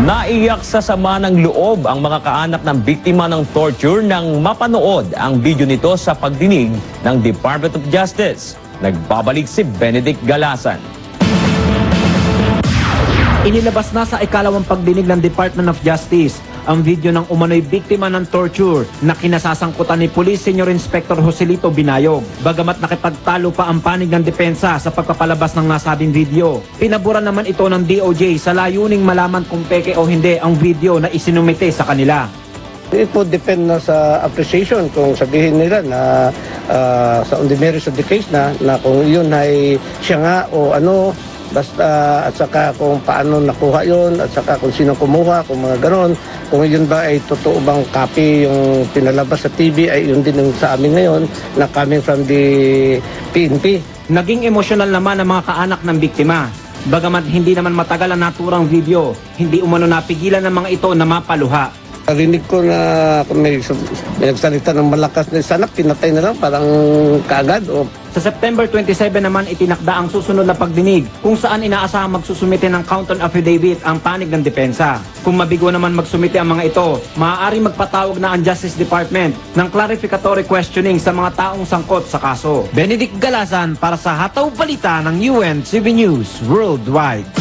Naiyak sa sama ng loob ang mga kaanak ng biktima ng torture nang mapanood ang video nito sa pagdinig ng Department of Justice. Nagbabalik si Benedict Galasan. Inilabas na sa ikalawang pagdinig ng Department of Justice ang video ng umano'y biktima ng torture na kinasasangkutan ni Police Senior Inspector Joselito Binayog. Bagamat nakipagtalo pa ang panig ng depensa sa pagpapalabas ng nasabing video. Pinabura naman ito ng DOJ sa layuning malaman kung peke o hindi ang video na isinumite sa kanila. It would depend na sa appreciation kung sabihin nila na ah, sa on the merits of the case na, na kung yun ay siya nga o ano basta at saka kung paano nakuha yun at saka kung sino kumuha kung mga ganon kung yun ba ay totoo bang copy yung pinalabas sa TV ay yun din yung sa amin ngayon na coming from the PNP Naging emosyonal naman ang mga kaanak ng biktima. Bagamat hindi naman matagal ang naturang video, hindi umano napigilan ng mga ito na mapaluha. Narinig ko na may, may nagsalita ng malakas na sana pinatay na lang parang kaagad o Sa September 27 naman itinakda ang susunod na pagdinig kung saan inaasahang magsusumite ng counter affidavit ang panig ng depensa. Kung mabigo naman magsumite ang mga ito, maaaring magpatawag na ang Justice Department ng clarificatory questioning sa mga taong sangkot sa kaso. Benedict Galasan para sa Hataw Balita ng UNCB News Worldwide.